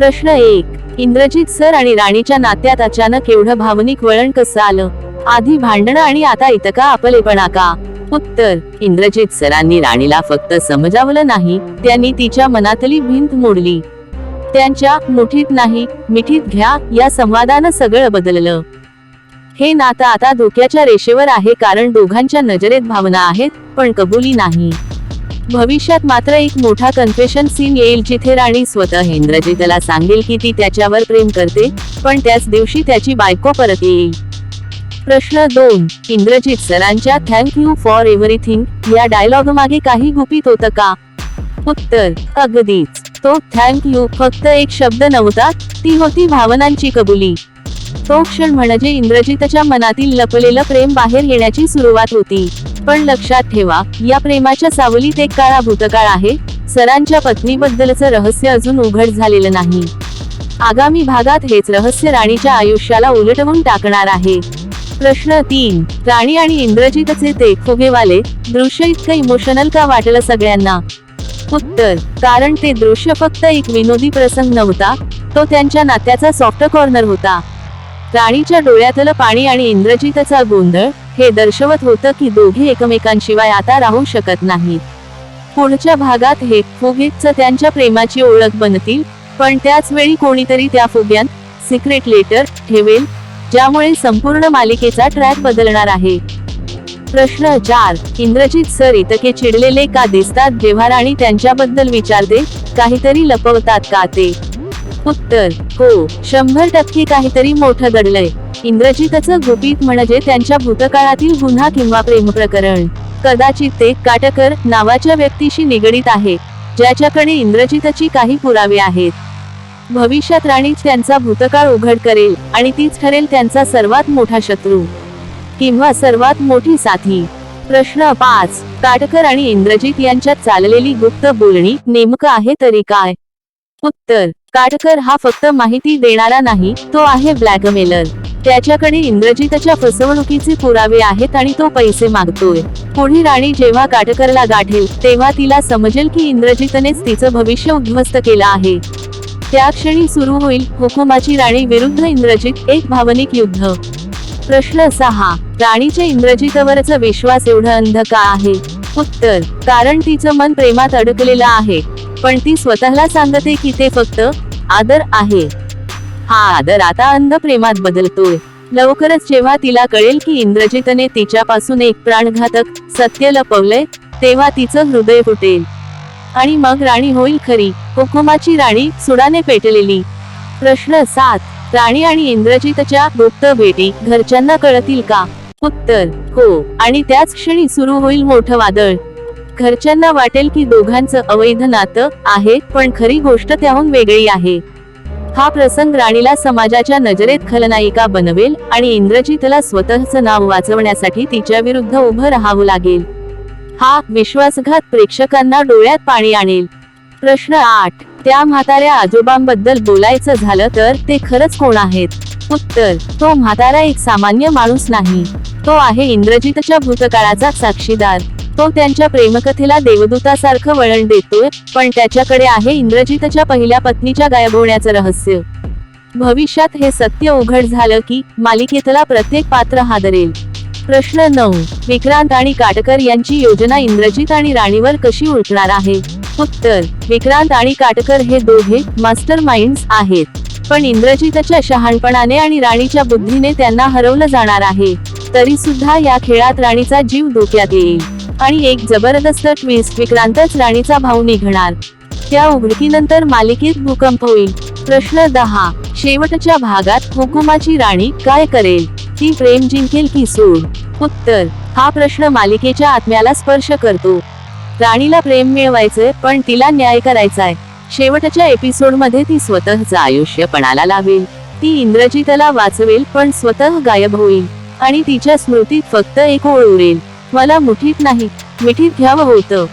प्रश्न एक. इंद्रजित सर आणि राणीच्या नात्यात अचानक एवढं भावनिक वळण कसं आलं? आधी भांडणं आणि आता इतका आपलेपणा का? उत्तर. इंद्रजित सरांनी राणीला फक्त समजावलं नाही. त्यांनी तिच्या मनातली भिंत मोडली. त्यांच्या मुठीत नाही मिठीत घ्या या संवादानं सगळं बदललं. हे नातं आता धोक्याच्या रेषेवर आहे कारण दोघांच्या नजरेत भावना आहेत पण कबुली नाही. भविष्यात मात्र एक मोठा कन्फेशन सीन येईल जिथे राणी स्वतः. इंद्रजितला सांगेल की ती त्याच्यावर प्रेम करते पण त्याच दिवशी त्याची बायको परत येईल. प्रश्न दोन. इंद्रजित सरांच्या थँक यू फॉर एव्हरीथिंग या डायलॉग मागे काही गुपित होतं का? उत्तर. अगदीच. तो थँक यू फक्त एक शब्द नव्हता ती होती भावनांची कबुली. तो क्षण म्हणजे इंद्रजितच्या मनातील लपलेलं प्रेम बाहेर येण्याची सुरुवात होती. पण लक्षात ठेवा या प्रेमाच्या सावलीत एक काळा भूतकाळ आहे. सरांच्या पत्नीबद्दलचं रहस्य अजून उघड झालेलं नाही. आगामी भागात हेच रहस्य राणीच्या आयुष्याला उलटवून टाकणार आहे. प्रश्न तीन राणी आणि इंद्रजितचे ते फुगेवाले दृश्य इतकं इमोशनल का वाटलं सगळ्यांना? उत्तर कारण ते दृश्य फक्त एक विनोदी प्रसंग नव्हता तो त्यांच्या नात्याचा सॉफ्ट कॉर्नर होता. राणीच्या डोळ्यातलं पाणी आणि इंद्रजितचा गोंधळ हे दर्शवत होतं की दोघे एकमेकांशिवाय आता राहू शकत नाहीत. पुढच्या भागात हे फुगेच त्यांच्या प्रेमाची ओळख बनतील पण त्याच वेळी कोणीतरी त्या फुग्यात सिक्रेट लेटर ठेवेल ज्यामुळे संपूर्ण मालिकेचा ट्रॅक बदलणार आहे. प्रश्न चार इंद्रजित सर इतके चिडलेले का दिसतात जेव्हा राणी त्यांच्याबद्दल विचारते काहीतरी लपवतात का ते? उत्तर हो शंभर टक्के काहीतरी मोठं घडलंय. इंद्रजितचं गुपित म्हणजे त्यांच्या भूतकाळातील गुन्हा किंवा प्रेमप्रकरण कदाचित ते काटकर नावाच्या व्यक्तीशी निगडीत आहे ज्याच्याकडे इंद्रजितची काही पुरावे आहेत. भविष्यात राणीच त्यांचा भूतकाळ उघड करेल आणि तीच ठरेल त्यांचा सर्वात मोठा शत्रू. किंवा सर्वात मोठी साथी. प्रश्न पाच. काटकर आणि इंद्रजित यांच्यात चाललेली गुप्त बोलणी नेमकं आहे तरी काय? उत्तर. काटकर हा फक्त माहिती देणारा नाही तो आहे ब्लॅकमेलर. त्याच्याकडे इंद्रजितच्या फसवणुकीचे पुरावे आहेत आणि तो पैसे मागतोय. पुढे राणी जेव्हा काटकरला गाठेल तेव्हा तिला समजेल की इंद्रजितनेच तिचं भविष्य उद्ध्वस्त केलं आहे. त्या क्षणी सुरू होईल हुकुमाची राणी विरुद्ध इंद्रजित एक भावनिक युद्ध. प्रश्न सहा राणीच्या इंद्रजितवरचा विश्वास एवढं अंध का आहे. उत्तर कारण तिचं मन प्रेमात अडकलेलं आहे. पण ती स्वतःला सांगते की ते फक्त आदर आहे. हा आदर आता अंध प्रेमात बदलतोय. लवकरच जेव्हा तिला कळेल की इंद्रजितने तिच्यापासून एक प्राणघातक सत्य लपवलंय तेव्हा तिचं हृदय फुटेल. आणि मग राणी होईल खरी. हुकुमाची राणी सुडाने पेटलेली. प्रश्न सात. राणी आणि इंद्रजितच्या गुप्त भेटी घरच्यांना कळतील का? उत्तर हो. आणि त्याच क्षणी सुरू होईल मोठं वादळ. घरच्यांना वाटेल की दोघांचं अवैध नातं आहे पण खरी गोष्ट त्याहून वेगळी आहे. हा प्रसंग राणीला समाजाच्या नजरेत खलनायिका बनवेल आणि इंद्रजितला स्वतःचं नाव वाचवण्यासाठी तिच्या विरुद्ध उभं राहावं लागेल. हा विश्वासघात प्रेक्षकांना डोळ्यात पाणी आणेल. प्रश्न आठ त्या म्हाताऱ्या आजोबांबद्दल बोलायचं झालं तर ते खरंच कोण आहेत? उत्तर तो म्हातारा एक सामान्य माणूस नाही. तो आहे इंद्रजितच्या भूतकाळाचा साक्षीदार. तो त्यांच्या प्रेमकथेला देवदूतासारखं वळण देतोय पण त्याच्याकडे आहे इंद्रजितच्या पहिल्या पत्नीच्या गायब होण्याचं रहस्य. भविष्यात हे सत्य उघड झालं की मालिकेतला प्रत्येक पात्र हादरेल. प्रश्न नऊ. विक्रांत आणि काटकर यांची योजना इंद्रजित आणि राणीवर कशी उलटणार आहे? उत्तर. विक्रांत आणि काटकर हे दोघे मास्टर माइंड्स आहेत पण इंद्रजितच्या शहाणपणाने आणि राणीच्या बुद्धीने त्यांना हरवलं जाणार आहे तरी सुद्धा या खेळात राणीचा जीव धोक्यात येईल. आणि एक जबरदस्त ट्विस्ट विक्रांतच राणीचा भाऊ निघणार. त्या उघडकीनंतर मालिकेत भूकंप होईल. प्रश्न दहा. शेवटच्या भागात हुकुमाची राणी काय करेल? ती प्रेम जिंकेल की सूड? उत्तर. हा प्रश्न मालिकेच्या आत्म्याला स्पर्श करतो. राणीला प्रेम मिळवायचंय पण तिला न्याय करायचाय. शेवटच्या एपिसोडमध्ये ती स्वतःचं आयुष्य पणाला लावेल. ती इंद्रजितला वाचवेल पण स्वतः गायब होईल. आणि तिच्या स्मृतीत फक्त एक ओळ उरेल. मला मुठीत नाही मिठीत घ्यावं होतं.